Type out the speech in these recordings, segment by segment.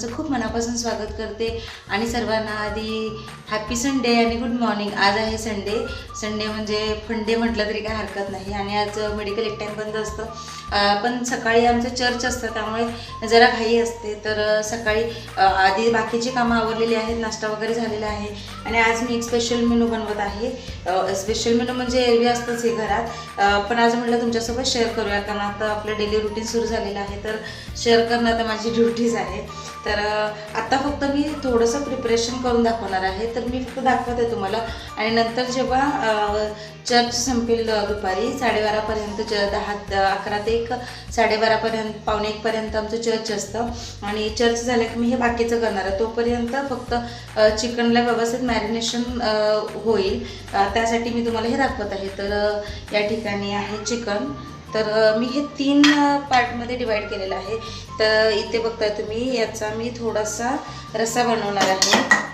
ब्लॉगमध्ये सर्वांचं खूप मनापासून स्वागत करते. आणि सर्वांना आधी हॅपी संडे आणि गुड मॉर्निंग आज आहे संडे संडे म्हणजे फंडे म्हटलं तरी काय हरकत नाही. आणि आज मेडिकल एक टाईम बंद असतं. पण सकाळी आमचं चर्च असतं. त्यामुळे जरा घाई असते. तर सकाळी आधी बाकीची कामं आवरलेली आहेत. नाश्ता वगैरे झालेला आहे. आणि आज मी एक स्पेशल मेनू बनवत आहे. स्पेशल मेनू म्हणजे एरवी असतंच हे घरात. पण आज म्हटलं तुमच्यासोबत शेअर करूया. कारण आता आपलं डेली रुटीन सुरू झालेलं आहे. तर शेअर करणं आता माझी ड्युटीज आहे. तर आत्ता फक्त मी थोडंसं प्रिपरेशन करून दाखवणार आहे. तर तर मी फक्त दाखवते तुम्हाला. आणि नंतर जेव्हा चर्च संपेल दुपारी साडेबारापर्यंत च दहा अकरा ते एक साडेबारापर्यंत पावणे एकपर्यंत आमचं चर्च असतं. आणि चर्च झालं की मी हे बाकीचं करणार आहे. तोपर्यंत फक्त चिकनला व्यवस्थित मॅरिनेशन होईल. त्यासाठी मी तुम्हाला हे दाखवत आहे. तर या ठिकाणी आहे चिकन. तर मी हे तीन पार्टमध्ये डिवाईड केलेलं आहे. तर इथे बघताय तुम्ही याचा मी थोडासा रस्सा बनवणार आहे.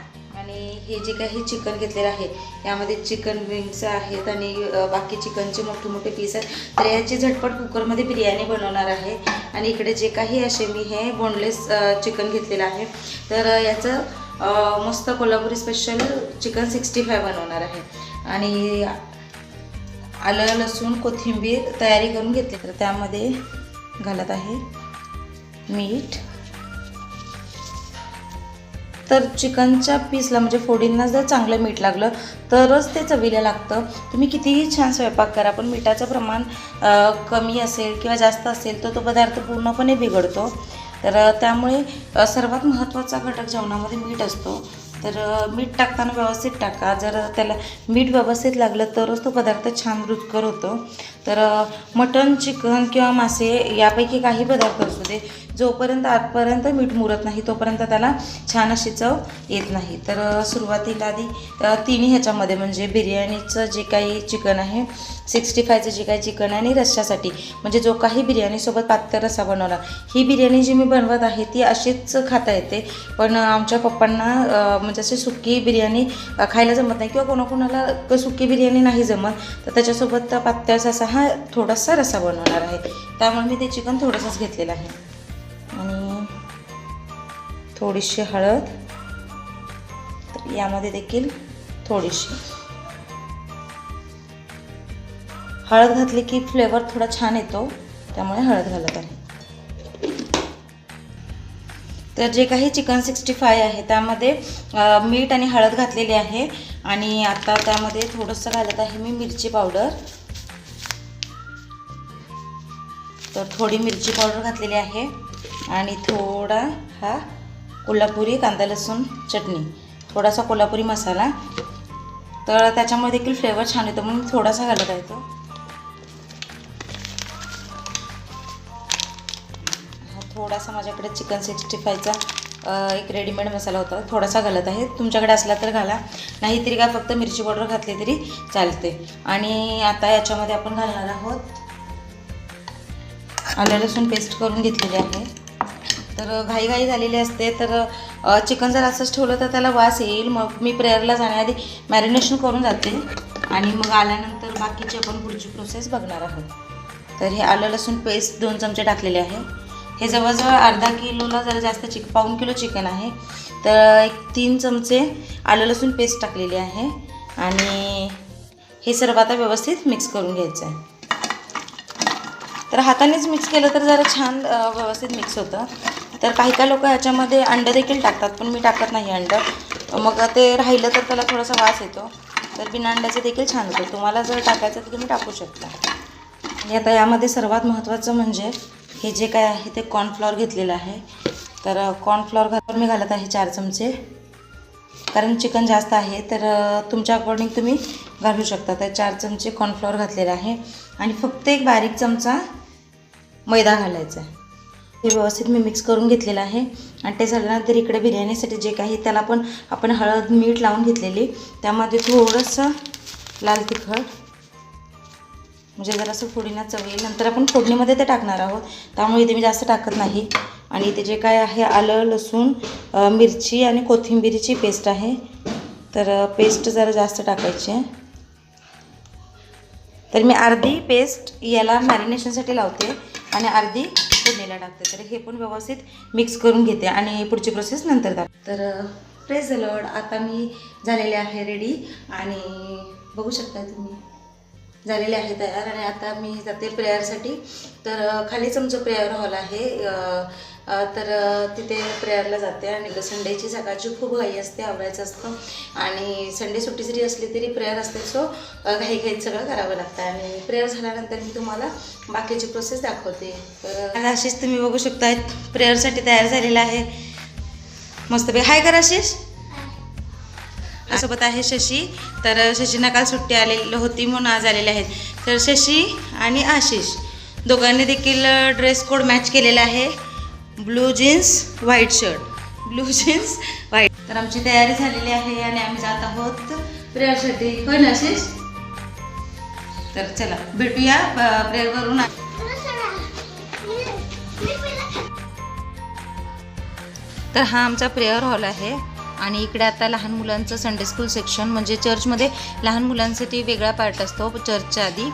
आणि हे जे काही चिकन घेतलेलं आहे यामध्ये चिकन विंग्स आहेत आणि बाकी चिकनचे मोठे मोठे पीस आहेत. तर याची झटपट कुकरमध्ये बिर्याणी बनवणार आहे. आणि इकडे जे काही असे मी हे बोनलेस चिकन घेतलेलं आहे तर याचं मस्त Kolhapuri special chicken sixty five बनवणार आहे. आणि आलं लसूण कोथिंबीर तयारी करून घेतली. तर त्यामध्ये घालत आहे मीठ तर चिकनच्या पीसला म्हणजे फोडींना जर चांगलं मीठ लागलं तरच ते चवीला लागतं. तुम्ही कितीही छान स्वयंपाक करा पण मिठाचं प्रमाण कमी असेल किंवा जास्त असेल तर तो पदार्थ पूर्णपणे बिघडतो. तर त्यामुळे सर्वात महत्त्वाचा घटक जेवणामध्ये मीठ असतो. तर मीठ टाकताना व्यवस्थित टाका. जर त्याला मीठ व्यवस्थित लागलं तरच तो पदार्थ छान रुचकर होतो. तर मटण चिकन किंवा मासे यापैकी काही पदार्थ असू दे जोपर्यंत आतपर्यंत मीठ मुरत नाही तोपर्यंत त्याला छान अशी चव येत नाही. तर सुरुवातीला आधी तिन्ही ह्याच्यामध्ये म्हणजे बिर्याणीचं जे काही चिकन आहे सिक्स्टी फायचं जे काही चिकन आहे आणि रश्श्यासाठी म्हणजे जो काही बिर्याणीसोबत पातळ रस्सा बनवला ही बिर्याणी जी मी बनवत आहे ती अशीच खाता येते. पण आमच्या पप्पांना म्हणजे अशी सुकी बिर्याणी खायला जमत नाही. किंवा कोणाकोणाला सुकी बिर्याणी नाही जमत तर त्याच्यासोबत पातळ असा हा थोडासा रसा बनवणार आहे. त्यामुळे मी ते चिकन थोडंसंच घेतलेलं आहे. आणि थोडीशी हळद तर यामध्ये देखील थोडीशी. हळद घातली की फ्लेवर थोडा छान येतो त्यामुळे हळद घालत आहे. तर जे काही चिकन सिक्स्टी फाय आहे त्यामध्ये मीठ आणि हळद घातलेली आहे. आणि आता त्यामध्ये थोडंसं घालत आहे मी मिरची पावडर. तर थोडी मिरची पावडर घातलेली आहे. आणि थोडा हा कोल्हापुरी कांदा लसूण चटणी. थोडासा कोल्हापुरी मसाला. तर त्याच्यामुळे देखील फ्लेवर छान येतो म्हणून थोडासा घालत आहे तो. थोडासा माझ्याकडे चिकन सिक्स्टी फायचा एक रेडीमेड मसाला होता थोडासा घालत आहे. तुमच्याकडे असला तर घाला. नाहीतरी काय फक्त मिरची पावडर घातली तरी चालते. आणि आता याच्यामध्ये आपण घालणार आहोत आलं लसूण पेस्ट करून घेतलेली आहे. तर घाईघाई झालेली असते तर चिकन जर असंच ठेवलं तर त्याला वास येईल. मग मी प्रेयरला जाण्याआधी मॅरिनेशन करून जाते. आणि मग आल्यानंतर बाकीची आपण पुढची प्रोसेस बघणार आहोत. तर हे आलं लसूण पेस्ट दोन चमचे टाकलेले आहे. हे जवळजवळ अर्धा किलोला जरा जास्त चिक पाऊन किलो चिकन आहे. तर एक तीन चमचे आलं लसूण पेस्ट टाकलेली आहे. आणि हे सर्व आता व्यवस्थित मिक्स करून घ्यायचं आहे. तर हातानेच मिक्स केलं तर जरा छान व्यवस्थित मिक्स होतं. तर काही काही लोक ह्याच्यामध्ये अंडं देखील टाकतात पण मी टाकत नाही अंडं. मग ते राहिलं तर त्याला थोडासा वास येतो. तर बिना अंड्याचं देखील छान होतं. तुम्हाला जर टाकायचं तर तुम्ही टाकू शकता. आता यामध्ये सर्वात महत्त्वाचं म्हणजे हे जे काय आहे ते कॉर्नफ्लॉवर घेतलेलं आहे. तर कॉर्नफ्लॉवर घालून मी घालत आहे चार चमचे. कारण चिकन जास्त आहे तर तुमच्या अकॉर्डिंग तुम्ही घालू शकता. तर चार चमचे कॉर्नफ्लॉवर घातलेला आहे. आणि फक्त एक बारीक चमचा मैदा घालायचा हे व्यवस्थित मी मिक्स करून घेतलेलं आहे. आणि ते झाल्यानंतर इकडे बिर्याणीसाठी जे काही त्याला पण आपण हळद मीठ लावून घेतलेली. त्यामध्ये थोडंसं लाल तिखट म्हणजे जरासं फोडीना चव येईल. नंतर आपण फोडणीमध्ये ते टाकणार आहोत. त्यामुळे इथे मी जास्त टाकत नाही. आणि इथे जे काय आहे आलं लसूण मिरची आणि कोथिंबिरीची पेस्ट आहे. तर पेस्ट जरा जास्त टाकायची आहे. तर मी अर्धी पेस्ट याला मॅरिनेशनसाठी लावते आणि अर्धी फोडणीला टाकते. तर हे पण व्यवस्थित मिक्स करून घेते आणि पुढची प्रोसेस नंतर दाख तर प्रेस लॉड आता मी झालेले आहे रेडी. आणि बघू शकता तुम्ही झालेले आहे तयार आणि आता मी जाते प्रेयरसाठी. तर खालीच आमचं प्रेयर हॉल आहे. तर तिथे प्रेयरला जाते आणि संडेची सकाळची खूप घाई असते आवडायचं असतं. आणि संडे सुट्टी जरी असली तरी प्रेयर असते. सो घाई घाईत सगळं करावं लागतं. आणि प्रेयर झाल्यानंतर मी तुम्हाला बाकीची प्रोसेस दाखवते. तर आशिष तुम्ही बघू शकता प्रेयरसाठी तयार झालेला आहे. मस्तपैकी. हाय कर आशिष. सोबत आहे शशी. तर शशींना काल सुट्टी आलेली होती म्हणून आज आलेले आहेत. तर शशी आणि आशिष दोघांनी देखील ड्रेस कोड मॅच केलेला आहे. Blue jeans white shirt blue jeans white तर आमची तयारी झालेली आहे आणि आम्ही जात आहोत प्रेयरसाठी. होय ना आशिष? तर चला भेटूया प्रेयरवरून. तर हा आमचा प्रेयर हॉल आहे. आणि इकडे आता लहान मुलांचं संडे स्कूल सेक्शन म्हणजे चर्चमध्ये लहान मुलांसाठी वेगळा पार्ट असतो चर्चच्या आधी.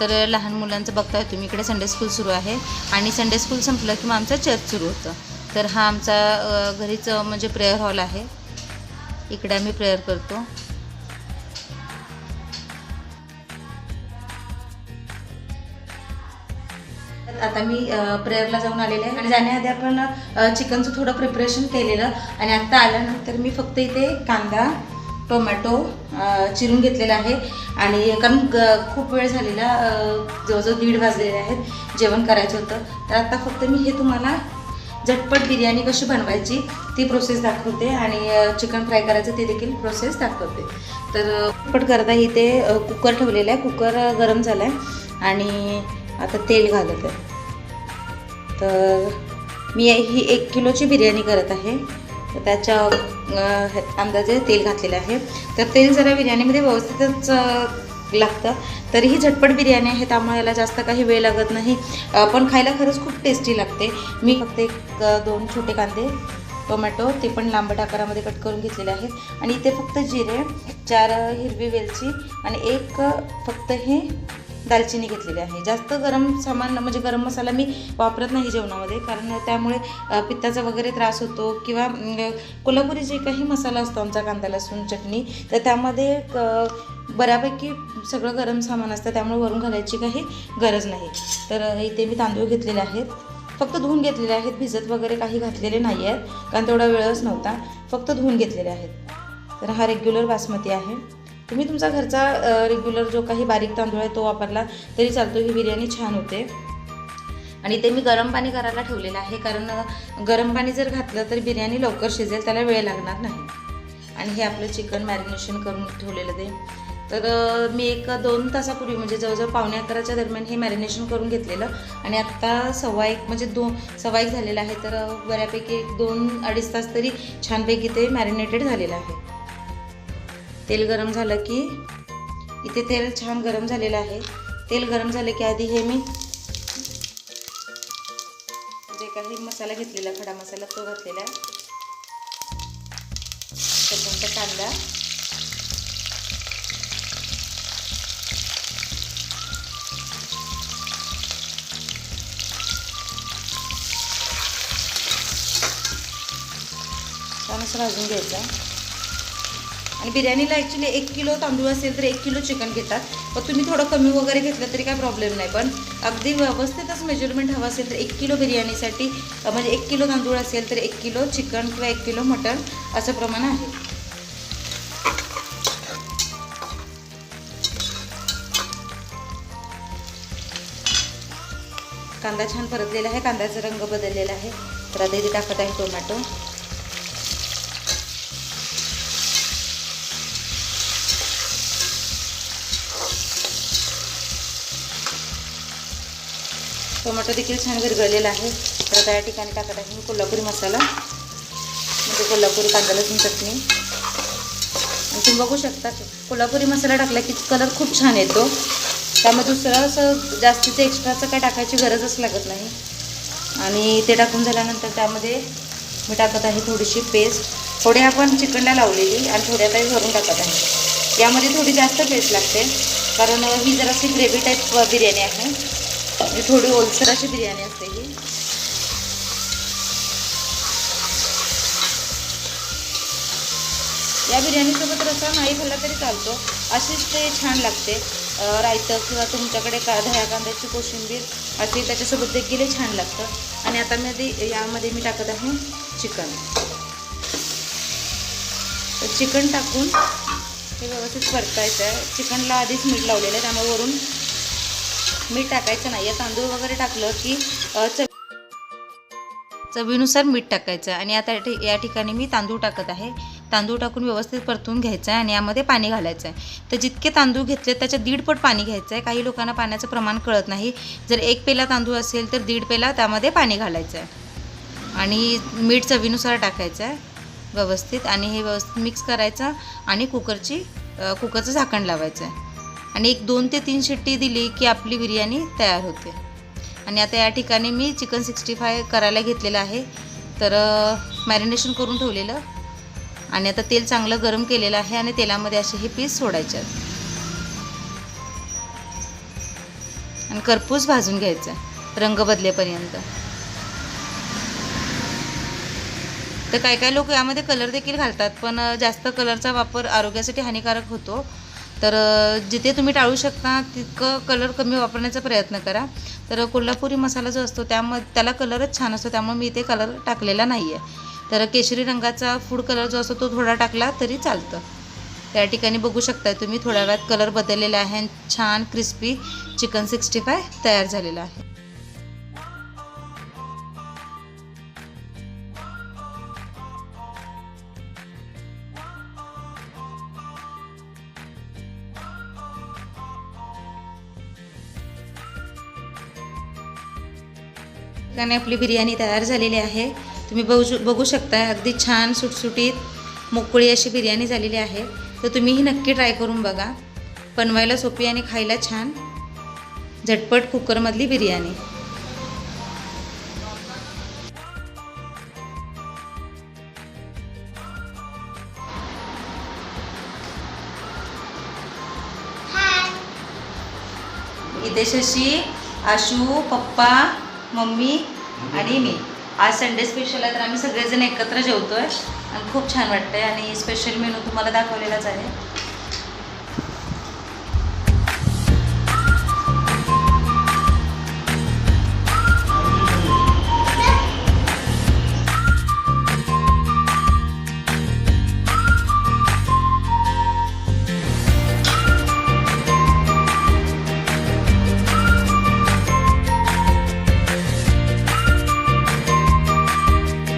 तर लहान मुलांचं बघताय तुम्ही इकडे संडे स्कूल सुरू आहे. आणि संडे स्कूल संपलं की मग आमचं चर्च सुरू होतं. तर हा आमचा घरीच म्हणजे प्रेयर हॉल आहे. इकडे आम्ही प्रेयर करतो. आता मी प्रेयरला जाऊन आलेले आहे. आणि जाण्याआधी आपण चिकनचं थोडं प्रिपरेशन केलेलं. आणि आत्ता आल्यानंतर मी फक्त इथे कांदा टोमॅटो चिरून घेतलेला आहे. आणि कारण ग खूप वेळ झालेला जवळजवळ दीड वाजलेले आहेत. जेवण करायचं होतं. तर आत्ता फक्त मी हे तुम्हाला झटपट बिर्याणी कशी बनवायची ती प्रोसेस दाखवते. आणि चिकन फ्राय करायचं ते देखील प्रोसेस दाखवते. तर झटपट करता इथे कुकर ठेवलेला आहे. कुकर गरम झाला आहे आणि आता तेल घालत आहे. तर मी ही एक किलोची बिर्याणी करत आहे. तर त्याच्या अंदाजे तेल घातलेलं आहे. तर तेल जरा बिर्याणीमध्ये व्यवस्थितच लागतं. तरीही झटपट बिर्याणी आहे त्यामुळे याला जास्त काही वेळ लागत नाही. पण खायला खरंच खूप टेस्टी लागते. मी फक्त एक दोन छोटे कांदे टोमॅटो ते पण लांबट आकारामध्ये कट करून घेतलेले आहेत. आणि इथे फक्त जिरे चार हिरवी वेलची आणि एक फक्त हे दालचिनी घेतलेली आहे. जास्त गरम सामान म्हणजे गरम मसाला मी वापरत नाही जेवणामध्ये कारण त्यामुळे पित्ताचा वगैरे त्रास होतो किंवा कोल्हापुरी जे काही मसाला असतो आमचा कांदा लसूण चटणी तर त्यामध्ये क- बऱ्यापैकी सगळं गरम सामान असतं त्यामुळे वरून घालायची काही गरज नाही. तर इथे मी तांदूळ घेतलेले आहेत. फक्त धुवून घेतलेले आहेत भिजत वगैरे काही घातलेले नाही आहेत कारण तेवढा वेळच नव्हता. फक्त धुवून घेतलेले आहेत. तर हा रेग्युलर बासमती आहे. तुम्ही तुमचा घरचा रेग्युलर जो काही बारीक तांदूळ आहे तो वापरला तरी चालतो. ही बिर्याणी छान होते. आणि ते मी गरम पाणी करायला ठेवलेलं आहे. कारण गरम पाणी जर घातलं तर बिर्याणी लवकर शिजेल त्याला वेळ लागणार नाही. आणि हे आपलं चिकन मॅरिनेशन करून ठेवलेलं ते. तर मी एक दोन तासापूर्वी म्हणजे जवळजवळ पावणे अकराच्या दरम्यान हे मॅरिनेशन करून घेतलेलं. आणि आत्ता सव्वा एक म्हणजे दोन सव्वा एक झालेलं आहे. तर बऱ्यापैकी एक दोन अडीच तास तरी छानपैकी ते मॅरिनेटेड झालेलं आहे. तेल गरम झालं की इथे तेल छान गरम झालेलं आहे. तेल गरम झालं की आधी हे मी जे काही मसाला घेतलेला खडा मसाला तो घातलेला आहे. कांदा. छान भाजून घ्यायचा. आणि बिर्याणीला ॲक्च्युली एक किलो तांदूळ असेल तर एक किलो चिकन घेतात. पण तुम्ही थोडं कमी वगैरे घेतलं तरी काय प्रॉब्लेम नाही. पण अगदी व्यवस्थितच मेजरमेंट हवं असेल तर एक किलो बिर्याणीसाठी म्हणजे एक किलो तांदूळ असेल तर एक किलो चिकन किंवा एक किलो मटण असं प्रमाण आहे. कांदा छान परतलेला आहे. कांद्याचा रंग बदललेला आहे. तर आता इथे टाकत आहे टोमॅटो टोमॅटो देखील छान विरघळलेला आहे. तर आता या ठिकाणी टाकत आहे मी कोल्हापुरी मसाला. म्हणजे कोल्हापुरी कांदा लसूण चटणी. आणि तुम्ही बघू शकता कोल्हापुरी मसाला टाकला की कलर खूप छान येतो. त्यामुळे दुसरं असं जास्तीचं एक्स्ट्राचं काय टाकायची गरजच लागत नाही. आणि ते टाकून झाल्यानंतर त्यामध्ये मी टाकत आहे थोडीशी पेस्ट थोडी आपण चिकनला लावलेली आणि थोड्या काही भरून टाकत आहे. यामध्ये थोडी जास्त पेस्ट लागते. कारण ही जराशी ग्रेव्ही टाईप बिर्याणी आहे. म्हणजे थोडी ओलसर अशी बिर्याणी असते ही. या बिर्याणीसोबत रसा नाही खाल्ला तरी चालतो. अशीच ते छान लागते. रायतं किंवा तुमच्याकडे का दह्या कांद्याची कोशिंबीर असे त्याच्यासोबत देखील छान लागतं. आणि आता मी यामध्ये मी टाकत आहे चिकन. तर चिकन टाकून हे व्यवस्थित परतायचं आहे. चिकनला आधीच मीठ लावलेलं आहे. त्यामुळे वरून मीठ टाकायचं नाही आहे तांदूळ वगैरे टाकलं की चव चवीनुसार मीठ टाकायचं. आहे आणि आता ठि- या ठिकाणी मी तांदूळ टाकत आहे. तांदूळ टाकून व्यवस्थित परतून घ्यायचं आहे आणि यामध्ये पाणी घालायचं. आहे तर जितके तांदूळ घेतले त्याच्या दीडपट पाणी घ्यायचं आहे काही लोकांना पाण्याचं प्रमाण कळत नाही. जर एक पेला तांदूळ असेल तर दीड पेला त्यामध्ये पाणी घालायचं आहे आणि मीठ चवीनुसार टाकायचं आहे व्यवस्थित. आणि हे व्यवस्थित मिक्स करायचं आणि कुकरची कुकरचं झाकण लावायचं आहे आणि एक दोन ते तीन शिट्टी दिली की आपली बिर्याणी तयार होते. आणि आता या ठिकाणी मी चिकन सिक्स्टी फाय करायला घेतलेलं आहे. तर मॅरिनेशन करून ठेवलेलं. आणि आता तेल चांगलं गरम केलेलं आहे आणि तेलामध्ये असे हे पीस सोडायचे आहेत. आणि करपूस भाजून घ्यायचं रंग बदलेपर्यंत. तर काही काही लोक यामध्ये कलर देखील घालतात पण जास्त कलरचा वापर आरोग्यासाठी हानिकारक होतो. तर जिथे तुम्ही टाळू शकता तितकं कलर कमी वापरण्याचा प्रयत्न करा. तर कोल्हापुरी मसाला जो असतो त्याम त्याला कलरच छान असतो त्यामुळे मी इथे कलर टाकलेला नाही आहे तर केशरी रंगाचा फूड कलर जो असतो तो थोडा टाकला तरी चालतं. त्या ठिकाणी बघू शकताय तुम्ही थोड्या वेळात कलर बदललेला आहे आणि छान क्रिस्पी चिकन सिक्स्टी फाय तयार झालेला आहे. ठिकाणी आपली बिर्याणी तयार झालेली आहे. तुम्ही बघू बघू शकता अगदी छान सुटसुटीत मोकळी अशी बिर्याणी झालेली आहे. तर तुम्हीही नक्की ट्राय करून बघा. बनवायला सोपी आणि खायला छान झटपट कुकरमधली बिर्याणी. इथे शशी आशू पप्पा मम्मी आणि मी. आज संडे स्पेशल आहे तर आम्ही सगळेजण एकत्र जेवतो आहे आणि खूप छान वाटतं आहे आणि स्पेशल मेनू तुम्हाला दाखवलेलाच आहे.